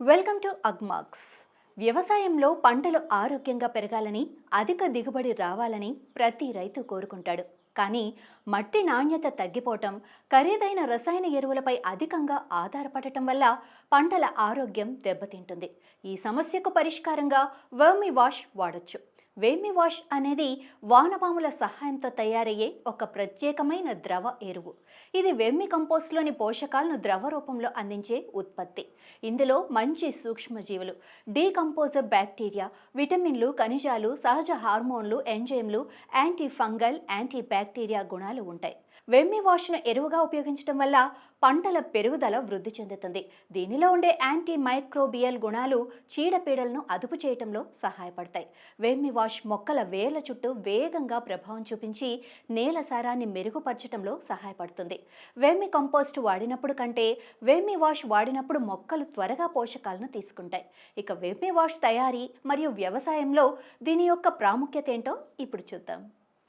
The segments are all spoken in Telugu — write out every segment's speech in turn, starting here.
Welcome to Agmax. వ్యవసాయంలో పంటలు ఆరోగ్యంగా పెరగాలని అధిక దిగుబడి రావాలని ప్రతి రైతు కోరుకుంటాడు. కానీ మట్టి నాణ్యత తగ్గిపోవటం ఖరీదైన రసాయన ఎరువులపై అధికంగా ఆధారపడటం వల్ల పంటల ఆరోగ్యం దెబ్బతింటుంది. ఈ సమస్యకు పరిష్కారంగా వర్మి వాష్ వాడొచ్చు. వేమి వాష్ అనేది వానపాముల సహాయంతో తయారయ్యే ఒక ప్రత్యేకమైన ద్రవ ఎరువు. ఇది వెమ్మి కంపోస్ట్లోని పోషకాలను ద్రవ రూపంలో అందించే ఉత్పత్తి. ఇందులో మంచి సూక్ష్మజీవులు డీకంపోజర్ బ్యాక్టీరియా విటమిన్లు ఖనిజాలు సహజ హార్మోన్లు ఎంజైమ్లు యాంటీ ఫంగల్ యాంటీ బ్యాక్టీరియా గుణాలు ఉంటాయి. వెమ్మి వాష్ను ఎరువుగా ఉపయోగించడం వల్ల పంటల పెరుగుదల వృద్ధి చెందుతుంది. దీనిలో ఉండే యాంటీ మైక్రోబియల్ గుణాలు చీడపీడలను అదుపు చేయటంలో సహాయపడతాయి. వెమ్మి వాష్ మొక్కల వేర్ల చుట్టూ వేగంగా ప్రభావం చూపించి నేల సారాన్ని మెరుగుపరచడంలో సహాయపడుతుంది. వెమ్మి కంపోస్ట్ వాడినప్పుడు కంటే వెమ్మి వాష్ వాడినప్పుడు మొక్కలు త్వరగా పోషకాలను తీసుకుంటాయి. ఇక వెమ్మి వాష్ తయారీ మరియు వ్యవసాయంలో దీని యొక్క ప్రాముఖ్యత ఏంటో ఇప్పుడు చూద్దాం.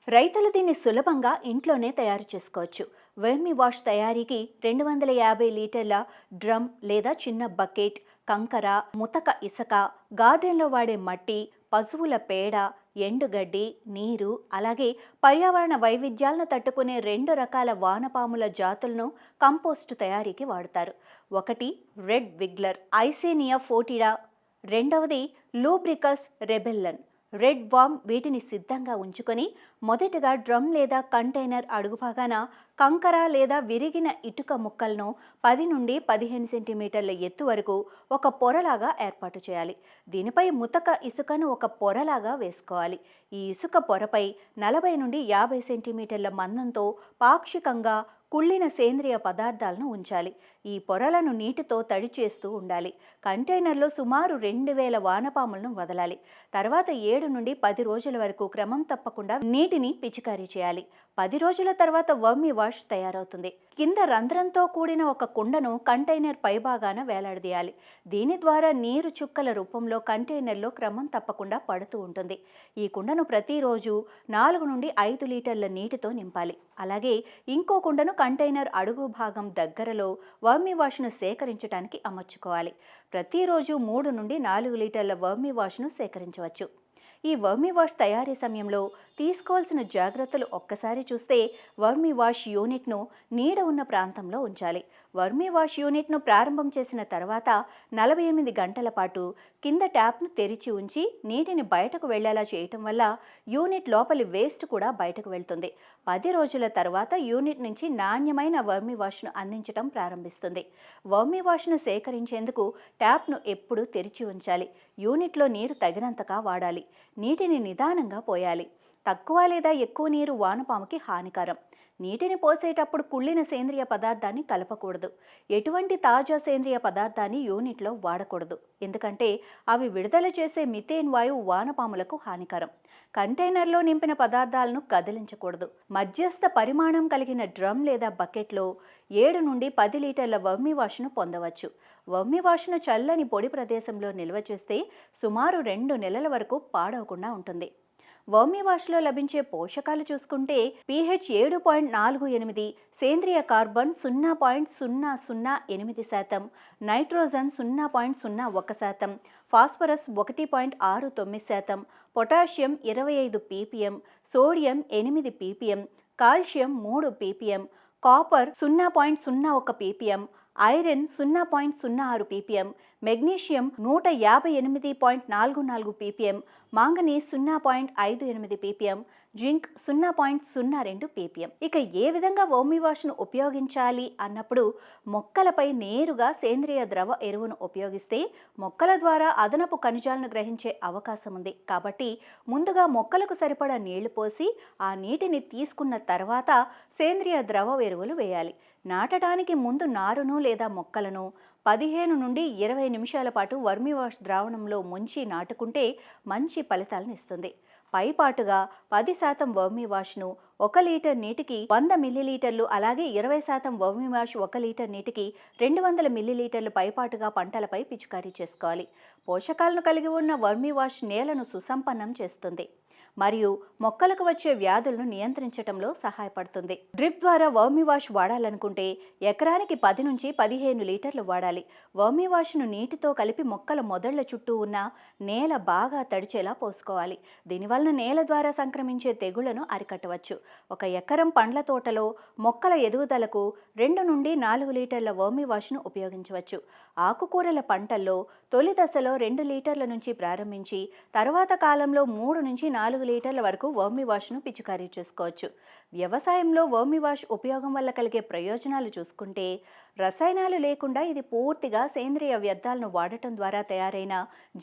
రైతులు దీన్ని సులభంగా ఇంట్లోనే తయారు చేసుకోవచ్చు. వెర్మి వాష్ తయారీకి రెండు వందల యాభై లీటర్ల డ్రమ్ లేదా చిన్న బకెట్ కంకర ముతక ఇసక గార్డెన్లో వాడే మట్టి పశువుల పేడ ఎండుగడ్డి నీరు అలాగే పర్యావరణ వైవిధ్యాలను తట్టుకునే రెండు రకాల వానపాముల జాతులను కంపోస్టు తయారీకి వాడతారు. ఒకటి రెడ్ విగ్లర్ ఐసేనియా ఫోటిడా రెండవది లూబ్రికస్ రెబెల్లన్. రెడ్ వామ్ వీటిని సిద్ధంగా ఉంచుకొని మొదటగా డ్రమ్ లేదా కంటైనర్ అడుగుభాగాన కంకర లేదా విరిగిన ఇటుక ముక్కలను పది నుండి పదిహేను సెంటీమీటర్ల ఎత్తు వరకు ఒక పొరలాగా ఏర్పాటు చేయాలి. దీనిపై ముతక ఇసుకను ఒక పొరలాగా వేసుకోవాలి. ఈ ఇసుక పొరపై నలభై నుండి యాభై సెంటీమీటర్ల మందంతో పాక్షికంగా కుళ్ళిన సేంద్రియ పదార్థాలను ఉంచాలి. ఈ పొరలను నీటితో తడి చేస్తూ ఉండాలి. కంటైనర్లో సుమారు రెండు వేల వానపాములను వదలాలి. తర్వాత ఏడు నుండి పది రోజుల వరకు క్రమం తప్పకుండా నీటిని పిచికారీ చేయాలి. పది రోజుల తర్వాత వర్మి వాష్ తయారవుతుంది. కింద రంధ్రంతో కూడిన ఒక కుండను కంటైనర్ పైభాగాన వేలాడదీయాలి. దీని ద్వారా నీరు చుక్కల రూపంలో కంటైనర్లో క్రమం తప్పకుండా పడుతూ ఉంటుంది. ఈ కుండను ప్రతిరోజు నాలుగు నుండి ఐదు లీటర్ల నీటితో నింపాలి. అలాగే ఇంకో కుండను కంటైనర్ అడుగు భాగం దగ్గరలో వర్మి వాష్ను సేకరించడానికి అమర్చుకోవాలి. ప్రతిరోజు మూడు నుండి నాలుగు లీటర్ల వర్మి వాష్ను సేకరించవచ్చు. ఈ వర్మి వాష్ తయారీ సమయంలో తీసుకోవాల్సిన జాగ్రత్తలు ఒక్కసారి చూస్తే వర్మి వాష్ యూనిట్ను నీడ ఉన్న ప్రాంతంలో ఉంచాలి. వర్మీ వాష్ యూనిట్ను ప్రారంభం చేసిన తర్వాత నలభై ఎనిమిది గంటల పాటు కింద ట్యాప్ను తెరిచి ఉంచి నీటిని బయటకు వెళ్ళేలా చేయటం వల్ల యూనిట్ లోపలి వేస్ట్ కూడా బయటకు వెళ్తుంది. పది రోజుల తర్వాత యూనిట్ నుంచి నాణ్యమైన వర్మీ వాష్ను అందించడం ప్రారంభిస్తుంది. వర్మీ వాష్ను సేకరించేందుకు ట్యాప్ను ఎప్పుడూ తెరిచి ఉంచాలి. యూనిట్లో నీరు తగినంతగా వాడాలి. నీటిని నిదానంగా పోయాలి. తక్కువ లేదా ఎక్కువ నీరు వానపాముకి హానికరం. నీటిని పోసేటప్పుడు కుళ్ళిన సేంద్రియ పదార్థాన్ని కలపకూడదు. ఎటువంటి తాజా సేంద్రియ పదార్థాన్ని యూనిట్లో వాడకూడదు. ఎందుకంటే అవి విడుదల చేసే మిథేన్ వాయువు వానపాములకు హానికరం. కంటైనర్లో నింపిన పదార్థాలను కదిలించకూడదు. మధ్యస్థ పరిమాణం కలిగిన డ్రమ్ లేదా బకెట్లో ఏడు నుండి పది లీటర్ల వమ్మి వాష్ను పొందవచ్చు. వమ్మి వాష్ను చల్లని పొడి ప్రదేశంలో నిల్వ చేస్తే సుమారు రెండు నెలల వరకు పాడవకుండా ఉంటుంది. వర్మి వాష్లో లభించే పోషకాలు చూసుకుంటే పీహెచ్ ఏడు పాయింట్ నాలుగు ఎనిమిది సేంద్రియ కార్బన్ సున్నా పాయింట్ సున్నా సున్నా ఎనిమిది శాతం నైట్రోజన్ సున్నా పాయింట్ సున్నా ఒక శాతం ఫాస్ఫరస్ ఒకటి పాయింట్ ఆరు తొమ్మిది శాతం పొటాషియం ఇరవై ఐదు పీపీఎం సోడియం ఎనిమిది పీపీఎం కాల్షియం మూడు పీపీఎం కాపర్ సున్నా పాయింట్ సున్నా ఒక పీపీఎం ఐరన్ సున్నా పాయింట్ సున్నా ఆరు పీపీఎం మెగ్నీషియం నూట యాభై ఎనిమిది పాయింట్ నాలుగు నాలుగు పీపీఎం మాంగనీస్ సున్నా పాయింట్ ఐదు ఎనిమిది పీపీఎం జింక్ సున్నా పాయింట్ సున్నా రెండు పీపీఎం. ఇక ఏ విధంగా ఓమి వాష్ను ఉపయోగించాలి అన్నప్పుడు మొక్కలపై నేరుగా సేంద్రియ ద్రవ ఎరువును ఉపయోగిస్తే మొక్కల ద్వారా అదనపు ఖనిజాలను గ్రహించే అవకాశం ఉంది. కాబట్టి ముందుగా మొక్కలకు సరిపడా నీళ్ళు పోసి ఆ నీటిని తీసుకున్న తర్వాత సేంద్రియ ద్రవ ఎరువులు వేయాలి. నాటడానికి ముందు నారును లేదా మొక్కలను పదిహేను నుండి ఇరవై నిమిషాల పాటు వర్మివాష్ ద్రావణంలో ముంచి నాటుకుంటే మంచి ఫలితాలను ఇస్తుంది. పైపాటుగా పది శాతం వర్మీ వాష్ను ఒక లీటర్ నీటికి వంద మిల్లీలీటర్లు అలాగే ఇరవై శాతం వర్మీ వాష్ ఒక లీటర్ నీటికి రెండు వందల మిల్లీలీటర్లు పైపాటుగా పంటలపై పిచికారీ చేసుకోవాలి. పోషకాలను కలిగి ఉన్న వర్మీ వాష్ నేలను సుసంపన్నం చేస్తుంది. మరియు మొక్కలకు వచ్చే వ్యాధులను నియంత్రించడంలో సహాయపడుతుంది. డ్రిప్ ద్వారా వర్మి వాష్ వాడాలనుకుంటే ఎకరానికి పది నుంచి పదిహేను లీటర్లు వాడాలి. వర్మి వాష్ను నీటితో కలిపి మొక్కల మొదళ్ళ చుట్టూ ఉన్న నేల బాగా తడిచేలా పోసుకోవాలి. దీనివలన నేల ద్వారా సంక్రమించే తెగుళ్ళను అరికట్టవచ్చు. ఒక ఎకరం పండ్ల తోటలో మొక్కల ఎదుగుదలకు రెండు నుండి నాలుగు లీటర్ల వర్మి వాష్ను ఉపయోగించవచ్చు. ఆకుకూరల పంటల్లో తొలి దశలో రెండు లీటర్ల నుంచి ప్రారంభించి తర్వాత కాలంలో మూడు నుంచి నాలుగు లీటర్ల వరకు వర్మి వాష్ను పిచికారీ చేసుకోవచ్చు. వ్యవసాయంలో వర్మి వాష్ ఉపయోగం వల్ల కలిగే ప్రయోజనాలు చూసుకుంటే రసాయనాలు లేకుండా ఇది పూర్తిగా సేంద్రియ వ్యర్థాలను వాడటం ద్వారా తయారైన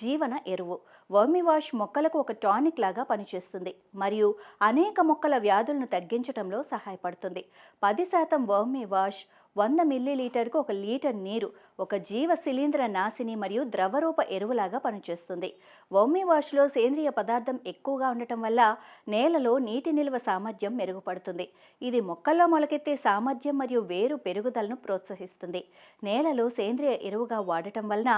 జీవన ఎరువు. వర్మి వాష్ మొక్కలకు ఒక టానిక్ లాగా పనిచేస్తుంది మరియు అనేక మొక్కల వ్యాధులను తగ్గించడంలో సహాయపడుతుంది. పది శాతం వర్మి వాష్ వంద మిల్లీలీటర్కు ఒక లీటర్ నీరు ఒక జీవ శిలీంద్ర నాశిని మరియు ద్రవరూప ఎరువులాగా పనిచేస్తుంది. వమ్మి వాష్లో సేంద్రియ పదార్థం ఎక్కువగా ఉండటం వల్ల నేలలో నీటి నిల్వ సామర్థ్యం మెరుగుపడుతుంది. ఇది మొక్కల్లో మొలకెత్తే సామర్థ్యం మరియు వేరు పెరుగుదలను ప్రోత్సహిస్తుంది. నేలలో సేంద్రియ ఎరువుగా వాడటం వలన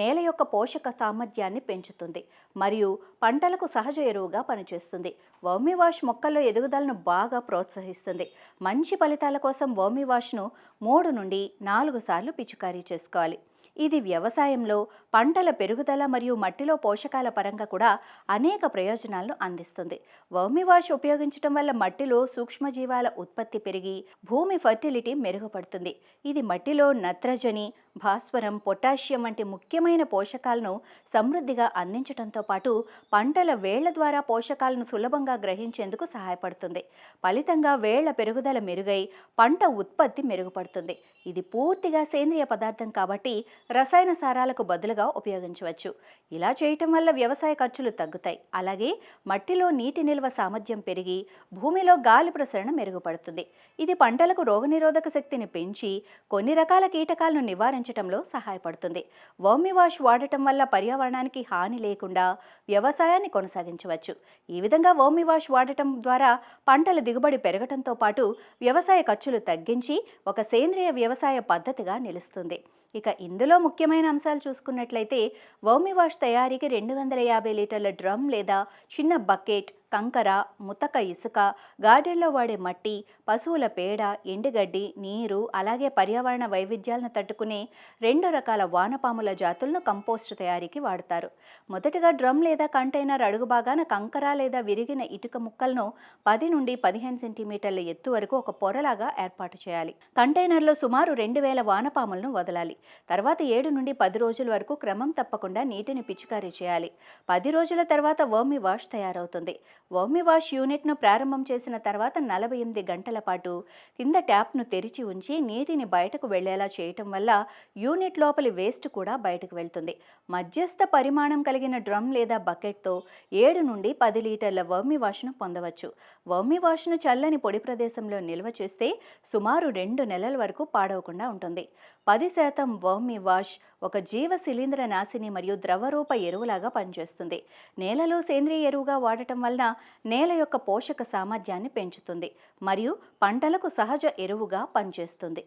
నేల యొక్క పోషక సామర్థ్యాన్ని పెంచుతుంది మరియు పంటలకు సహజ ఎరువుగా పనిచేస్తుంది. వర్మి వాష్ మొక్కల్లో ఎదుగుదలను బాగా ప్రోత్సహిస్తుంది. మంచి ఫలితాల కోసం వర్మి వాష్ను మూడు నుండి నాలుగు సార్లు పిచికారీ చేసుకోవాలి. ఇది వ్యవసాయంలో పంటల పెరుగుదల మరియు మట్టిలో పోషకాల పరంగా కూడా అనేక ప్రయోజనాలను అందిస్తుంది. వర్మి వాష్ ఉపయోగించడం వల్ల మట్టిలో సూక్ష్మజీవాల ఉత్పత్తి పెరిగి భూమి ఫర్టిలిటీ మెరుగుపడుతుంది. ఇది మట్టిలో నత్రజని భాస్వరం పొటాషియం వంటి ముఖ్యమైన పోషకాలను సమృద్ధిగా అందించడంతో పాటు పంటల వేళ్ళ ద్వారా పోషకాలను సులభంగా గ్రహించేందుకు సహాయపడుతుంది. ఫలితంగా వేళ్ళ పెరుగుదల మెరుగై పంట ఉత్పత్తి మెరుగుపడుతుంది. ఇది పూర్తిగా సేంద్రియ పదార్థం కాబట్టి రసాయన సారాలకు బదులుగా ఉపయోగించవచ్చు. ఇలా చేయటం వల్ల వ్యవసాయ ఖర్చులు తగ్గుతాయి. అలాగే మట్టిలో నీటి నిల్వ సామర్థ్యం పెరిగి భూమిలో గాలి ప్రసరణ మెరుగుపడుతుంది. ఇది పంటలకు రోగనిరోధక శక్తిని పెంచి కొన్ని రకాల కీటకాలను నివారించడంలో సహాయపడుతుంది. వర్మి వాష్ వాడటం వల్ల పర్యావరణానికి హాని లేకుండా వ్యవసాయాన్ని కొనసాగించవచ్చు. ఈ విధంగా వర్మి వాష్ వాడటం ద్వారా పంటల దిగుబడి పెరగటంతో పాటు వ్యవసాయ ఖర్చులు తగ్గించి ఒక సేంద్రియ వ్యవసాయ వ్యవసాయ పద్ధతిగా నిలుస్తుంది. ఇక ఇందులో ముఖ్యమైన అంశాలు చూసుకున్నట్లయితే వౌమి వాష్ తయారీకి రెండు వందల యాభై లీటర్ల డ్రమ్ లేదా చిన్న బకెట్ కంకర ముతక ఇసుక గార్డెన్లో వాడే మట్టి పశువుల పేడ ఎండుగడ్డి నీరు అలాగే పర్యావరణ వైవిధ్యాలను తట్టుకునే రెండు రకాల వానపాముల జాతులను కంపోస్ట్ తయారీకి వాడతారు. మొదటగా డ్రమ్ లేదా కంటైనర్ అడుగు భాగాన కంకర లేదా విరిగిన ఇటుక ముక్కలను పది నుండి పదిహేను సెంటీమీటర్ల ఎత్తు వరకు ఒక పొరలాగా ఏర్పాటు చేయాలి. కంటైనర్లో సుమారు రెండు వేల వానపాములను వదలాలి. తర్వాత ఏడు నుండి పది రోజుల వరకు క్రమం తప్పకుండా నీటిని పిచికారీ చేయాలి. పది రోజుల తర్వాత వర్మి వాష్ తయారవుతుంది. వర్మి వాష్ యూనిట్ను ప్రారంభం చేసిన తర్వాత నలభై ఎనిమిది గంటల పాటు కింద ట్యాప్ను తెరిచి ఉంచి నీటిని బయటకు వెళ్ళేలా చేయటం వల్ల యూనిట్ లోపలి వేస్ట్ కూడా బయటకు వెళ్తుంది. మధ్యస్థ పరిమాణం కలిగిన డ్రమ్ లేదా బకెట్తో ఏడు నుండి పది లీటర్ల వర్మి వాష్ను పొందవచ్చు. వర్మి వాష్ను చల్లని పొడి ప్రదేశంలో నిల్వ చేస్తే సుమారు రెండు నెలల వరకు పాడవకుండా ఉంటుంది. పది శాతం వర్మి వాష్ ఒక జీవ శిలీంద్ర నాశిని మరియు ద్రవరూప ఎరువులాగా పనిచేస్తుంది. నేలలో సేంద్రియ ఎరువుగా వాడటం వలన నేల యొక్క పోషక సామర్థ్యాన్ని పెంచుతుంది మరియు పంటలకు సహజ ఎరువుగా పనిచేస్తుంది.